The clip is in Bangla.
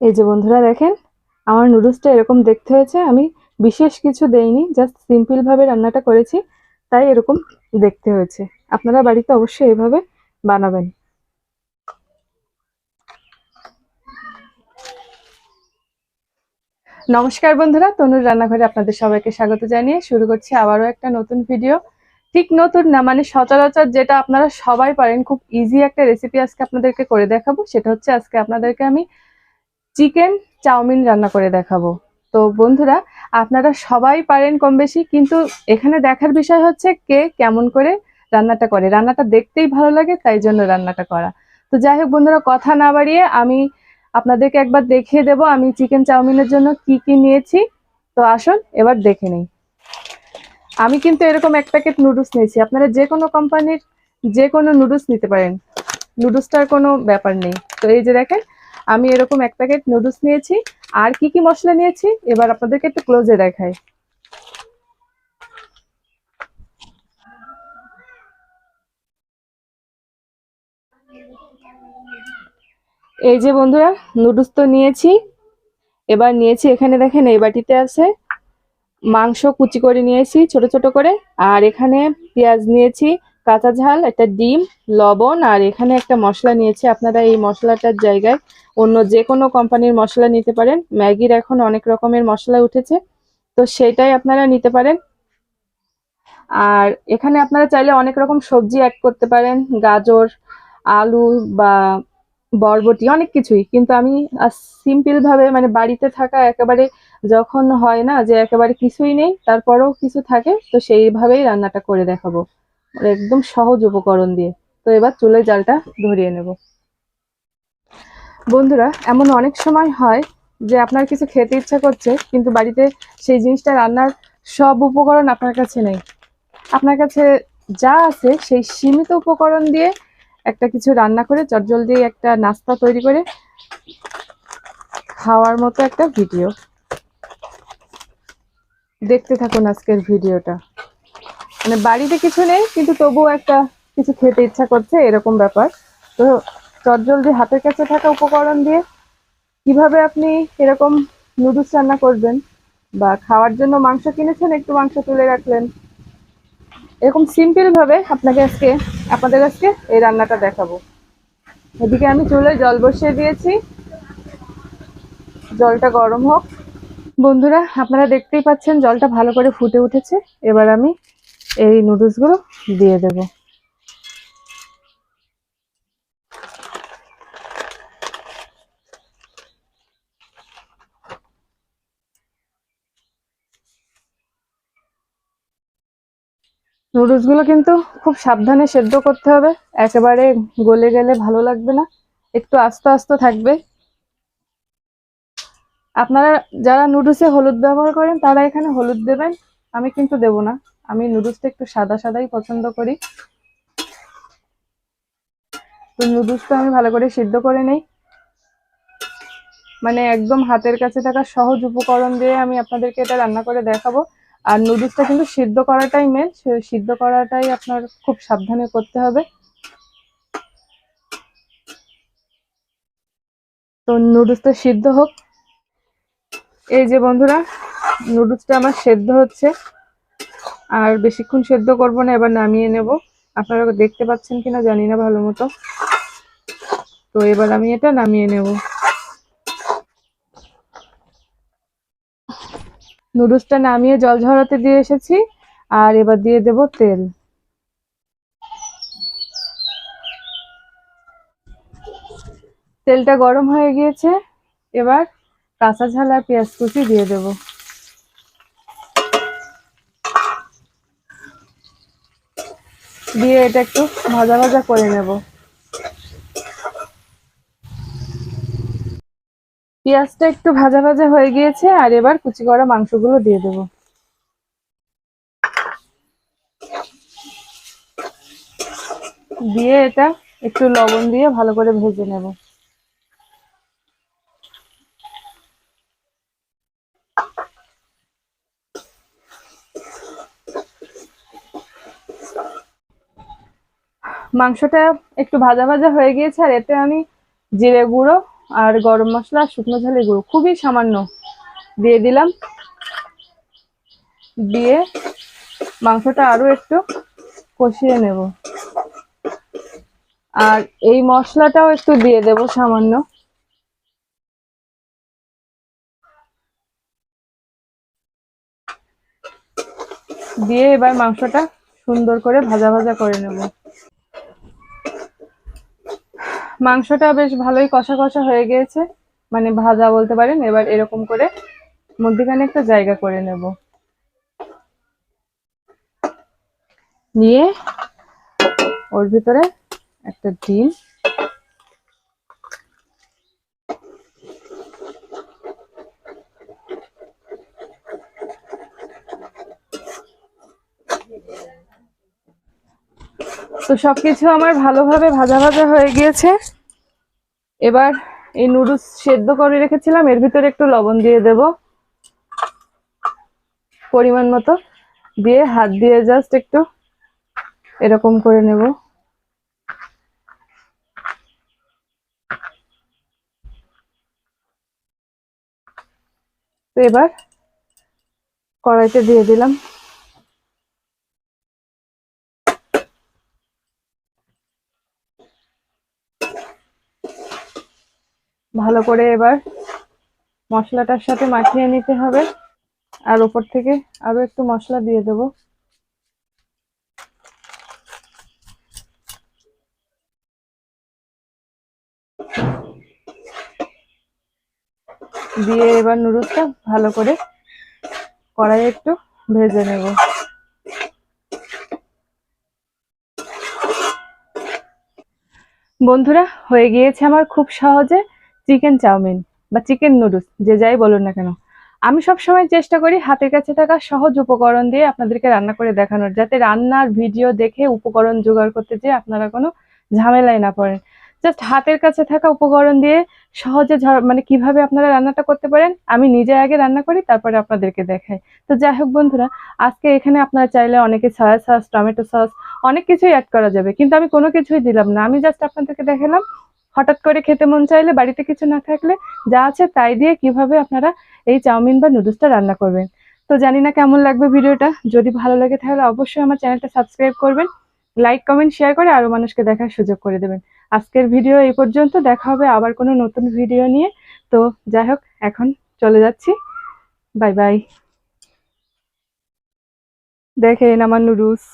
এই যে বন্ধুরা দেখেন, আমার নুডলসটা এরকম দেখতে হয়েছে। আমি বিশেষ কিছু দেইনি জাস্ট সিম্পল ভাবে রান্নাটা করেছি, তাই এরকম দেখতে হয়েছে। আপনারা বাড়িতে অবশ্যই এভাবে বানাবেন। নমস্কার বন্ধুরা, তনুর রান্নাঘরে আপনাদের সবাইকে স্বাগত জানিয়ে শুরু করছি আবারও একটা নতুন ভিডিও ঠিক নতুন না মানে সচরাচর যেটা আপনারা সবাই পারেন, খুব ইজি একটা রেসিপি আজকে আপনাদেরকে করে দেখাবো, সেটা হচ্ছে আজকে আপনাদেরকে আমি চিকেন চাউমিন রান্না করে দেখাবো। তো বন্ধুরা, আপনারা সবাই পারেন কম বেশি, কিন্তু এখানে দেখার বিষয় হচ্ছে কে কেমন করে রান্নাটা করে। রান্নাটা দেখতেই ভালো লাগে, তাই জন্য রান্নাটা করা। তো যাই হোক বন্ধুরা, কথা না বাড়িয়ে আমি আপনাদেরকে একবার দেখিয়ে দেব আমি চিকেন চাউমিনের জন্য কি কি নিয়েছি। তো আসুন, এবার দেখে নেই। আমি কিন্তু এরকম এক প্যাকেট নুডলস নিয়েছি। আপনারা যে কোনো কোম্পানির যে কোনো নুডলস নিতে পারেন। নুডলসটার কোনো ব্যাপার নেই। তো এই যে দেখেন আমি এরকম এক প্যাকেট নুডলস নিয়েছি। আর কি কি মশলা নিয়েছি? এবার আপনাদেরকে একটু ক্লোজে দেখাই। এই যে বন্ধুরা, নুডলস তো নিয়েছি। এবার নিয়েছি এখানে দেখেন, এই বাটিতে আছে মাংস কুচি করে নিয়েছি, ছোট ছোট করে। আর এখানে পেঁয়াজ নিয়েছি কাঁচা ঝাল, একটা ডিম, লবণ, আর এখানে একটা মশলা নিয়েছি। আপনারা এই মশলাটার জায়গায় অন্য যে কোনো কোম্পানির মশলা নিতে পারেন। ম্যাগির এখন অনেক রকমের মশলা উঠেছে, তো সেটাই আপনারা নিতে পারেন। আর এখানে আপনারা চাইলে অনেক রকম সবজি অ্যাড করতে পারেন। গাজর, আলু বা বরবটি, অনেক কিছুই। কিন্তু আমি সিম্পল ভাবে মানে বাড়িতে থাকা একেবারে যখন হয় না যে একেবারে কিছুই নেই, তারপরেও কিছু থাকে, তো সেইভাবেই রান্নাটা করে দেখাবো। একদম সহজ উপকরণ দিয়ে। তো এবার চুলের জালটা ধরিয়ে নেব। বন্ধুরা, এমন অনেক সময় হয় যে আপনার কিছু খেতে ইচ্ছা করছে, কিন্তু বাড়িতে সেই জিনিসটা রান্নার সব উপকরণ আপনার কাছে নেই। আপনার কাছে যা আছে সেই সীমিত উপকরণ দিয়ে একটা কিছু রান্না করে চটজলদি একটা নাস্তা তৈরি করে খাওয়ার মতো একটা ভিডিও। দেখতে থাকুন আজকের ভিডিওটা। মানে বাড়িতে কিছু নেই, কিন্তু তবুও একটা কিছু খেতে ইচ্ছা করছে, এরকম ব্যাপার। তো চটজলদি হাতের কাছে থাকা উপকরণ দিয়ে কীভাবে আপনি এরকম নুডলস রান্না করবেন বা খাওয়ার জন্য মাংস কিনেছেন, একটু মাংস তুলে রাখলেন? এরকম সিম্পল ভাবে আপনাকে আজকে, আপনাদের আজকে এই রান্নাটা দেখাবো। এদিকে আমি চুলে জল বসিয়ে দিয়েছি। জলটা গরম হোক। বন্ধুরা, আপনারা দেখতেই পাচ্ছেন জলটা ভালো করে ফুটে উঠেছে। এবার আমি এই নুডলসগুলো দিয়ে দেব। নুডলসগুলো কিন্তু খুব সাবধানে সেদ্ধ করতে হবে, একেবারে গলে গেলে ভালো লাগবে না, একটু আস্তে আস্তে থাকবে। আপনারা যারা নুডলসে হলুদ ব্যবহার করেন তারা এখানে হলুদ দেবেন, আমি কিন্তু দেব না। আমি নুডলসটা একটু সাদা সাদাই পছন্দ করি। তো নুডলসটা আমি ভালো করে সিদ্ধ করে নেই। মানে একদম হাতের কাছে থাকা সহজ উপকরণ দিয়ে আমি আপনাদেরকে এটা রান্না করে দেখাবো। আর নুডলসটা কিন্তু সিদ্ধ করাটাই মেন সিদ্ধ করাটাই আপনার খুব সাবধানে করতে হবে। তো নুডলসটা সিদ্ধ হোক। এই যে বন্ধুরা, নুডলসটা আমার সেদ্ধ হচ্ছে। আর বেশিক্ষণ সেদ্ধ করব না, এবার নামিয়ে নেব। আপনারা দেখতে পাচ্ছেন কিনা জানি না ভালো মতো। তো এবার আমি এটা নামিয়ে নেব। নুডলসটা নামিয়ে জল ঝরাতে দিয়ে এসেছি, আর এবার দিয়ে দেব তেল। তেলটা গরম হয়ে গিয়েছে, এবার কাঁচা ঝাল আর পেঁয়াজ কুচি দিয়ে দেব। দিয়ে এটা একটু ভাজা ভাজা করে নেব। পেঁয়াজটা একটু ভাজা ভাজা হয়ে গিয়েছে, আর এবার কুচি করা মাংসগুলো দিয়ে দেব। দিয়ে এটা একটু লবণ দিয়ে ভালো করে ভেজে নেব। মাংসটা একটু ভাজা ভাজা হয়ে গিয়েছে, আর এতে আমি জিরে গুঁড়ো আর গরম মশলা শুকনো ঝালের গুঁড়ো। খুবই সামান্য দিয়ে দিলাম। দিয়ে মাংসটা আরও একটু কষিয়ে নেব। আর এই মশলাটাও একটু দিয়ে দেব সামান্য। দিয়ে এবার মাংসটা সুন্দর করে ভাজা ভাজা করে নেব। মাংসটা বেশ ভালোই কষা কষা হয়ে গিয়েছে। মানে ভাজা বলতে পারেন, এবার এরকম করে মধ্যখানে একটা জায়গা করে নেব। নিয়ে ওর ভিতরে একটা ডিম তো সবকিছু আমার ভালোভাবে ভাজা ভাজা হয়ে গিয়েছে। এবার এই নুডলস সেদ্ধ করে রেখেছিলাম, এর ভিতরে একটু লবণ দিয়ে দেব। পরিমাণ মতো দিয়ে হাত দিয়ে জাস্ট একটু এরকম করে নেব। এবার কড়াইতে দিয়ে দিলাম। ভালো করে এবার মশলাটার সাথে মাখিয়ে নিতে হবে। আর ওপর থেকে আরও একটু মশলা দিয়ে দেব। দিয়ে এবার নুডলসটা ভালো করে কড়াইয়ে একটু ভেজে নেব। বন্ধুরা, হয়ে গিয়েছে আমার খুব সহজে। চিকেন চাউমিন বা চিকেন নুডলস, যে যাই বলুন না কেন। আমি সব সময় চেষ্টা করি হাতের কাছে থাকা সহজ উপকরণ দিয়ে আপনাদেরকে রান্না করে দেখানোর, যাতে রান্নার ভিডিও দেখে উপকরণ জোগাড় করতে যেয়ে আপনারা কোনো ঝামেলায় না পড়েন। জাস্ট হাতের কাছে থাকা উপকরণ দিয়ে সহজে মানে কীভাবে আপনারা রান্নাটা করতে পারেন, আমি নিজে আগে রান্না করি, তারপরে আপনাদেরকে দেখাই। তো যাই হোক বন্ধুরা, আজকে এখানে আপনারা চাইলে অনেকে সয়া সস টমেটো সস অনেক কিছুই অ্যাড করা যাবে, কিন্তু আমি কোনো কিছুই দিলাম না। আমি জাস্ট আপনাদেরকে দেখালাম হঠাৎ করে খেতে মন চাইলে বাড়িতে কিছু না থাকলে যা আছে তাই দিয়ে কীভাবে আপনারা এই চাউমিন বা নুডলসটা রান্না করবেন। তো জানি না কেমন লাগবে ভিডিওটা। যদি ভালো লাগে তাহলে অবশ্যই আমার চ্যানেলটা সাবস্ক্রাইব করবেন, লাইক, কমেন্ট, শেয়ার করে আরও মানুষকে দেখার সুযোগ করে দেবেন। আজকের ভিডিও এই পর্যন্ত, দেখা হবে আবার কোনো নতুন ভিডিও নিয়ে। তো যাই হোক, এখন চলে যাচ্ছি। Bye bye. দেখেন আমার নুডলস।